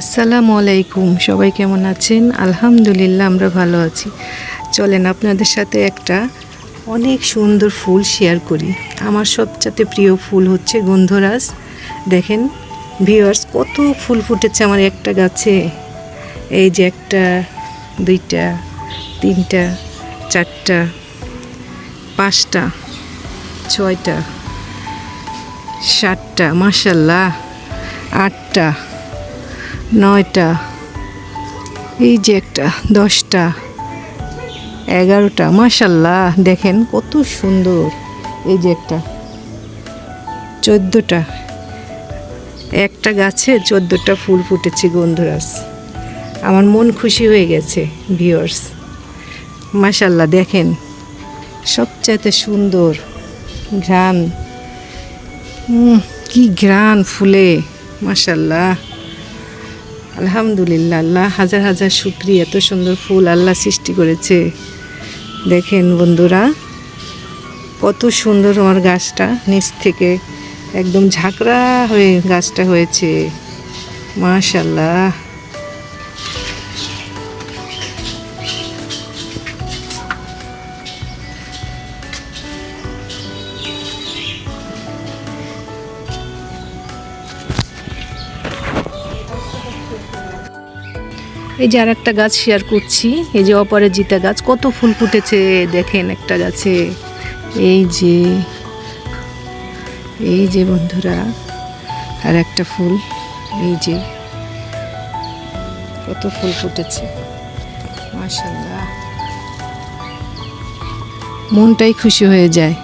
আসসালামু আলাইকুম, সবাই কেমন আছেন? আলহামদুলিল্লাহ, আমরা ভালো আছি। চলেন আপনাদের সাথে একটা অনেক সুন্দর ফুল শেয়ার করি। আমার সবচাইতে প্রিয় ফুল হচ্ছে গন্ধরাজ। দেখেন, ভিউয়ার্স, কত ফুল ফুটেছে আমার একটা গাছে। এই যে একটা, দুইটা, তিনটা, চারটা, পাঁচটা, ছয়টা, সাতটা মাসাল্লাহ আটটা। নয়টা, এই যে একটা, দশটা, এগারোটা মাসাল্লাহ দেখেন কত সুন্দর, এই যে একটা, চোদ্দোটা, একটা গাছে চোদ্দোটা ফুল ফুটেছে গন্ধরাজ, আমার মন খুশি হয়ে গেছে ভিওর্স মাসাল্লাহ দেখেন, সবচাইতে সুন্দর ঘ্রাণ কি ঘ্রাণ ফুলে মাসাল্লাহ আলহামদুলিল্লাহ, আল্লাহ হাজার হাজার শুক্রিয়া, এত সুন্দর ফুল আল্লাহ সৃষ্টি করেছে। দেখেন বন্ধুরা, কত সুন্দর আমার গাছটা, নিচ থেকে একদম ঝাঁকড়া হয়ে গাছটা হয়েছে। মাশাল্লাহ এই যে আর একটা গাছ শেয়ার করছি, এই যে অপরাজিতা গাছ, কত ফুল ফুটেছে দেখেন একটা গাছে। এই যে এই যে বন্ধুরা আর একটা ফুল, এই যে, কত ফুল ফুটেছে। মাশাল্লাহ মনটাই খুশি হয়ে যায়।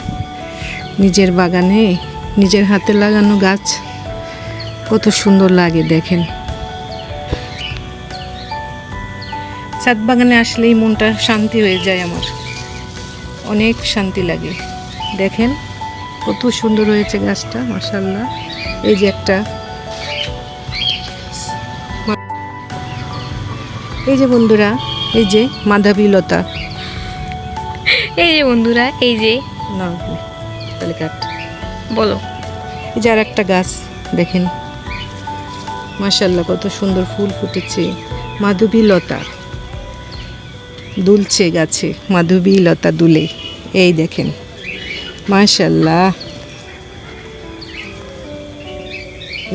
নিজের বাগানে, নিজের হাতে লাগানো গাছ, কত সুন্দর লাগে দেখেন। ছাদ বাগানে আসলেই মনটা শান্তি হয়ে যায় আমার। অনেক শান্তি লাগে। দেখেন কত সুন্দর হয়েছে গাছটা মাসাল্লাহ এই যে একটা এই যে বন্ধুরা এই যে মাধাবী লতা। এই যে বন্ধুরা এই যে না তাহলে কাট। বলো। এই যে আর একটা গাছ দেখেন। মাসাল্লাহ কত সুন্দর ফুল ফুটেছে। মাধবী লতা। দুলছে গাছে, মাধবী লতা দুলে। এই দেখেন, মাশাল্লাহ।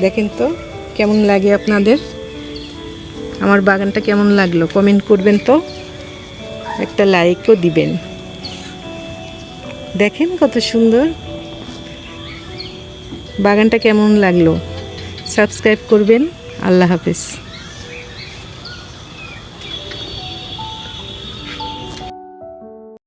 দেখেন তো, কেমন লাগে আপনাদের? আমার বাগানটা কেমন লাগল? কমেন্ট করবেন তো। একটা লাইকও দিবেন। দেখেন কত সুন্দর। বাগানটা কেমন লাগল? সাবস্ক্রাইব করবেন। আল্লাহ হাফেজ।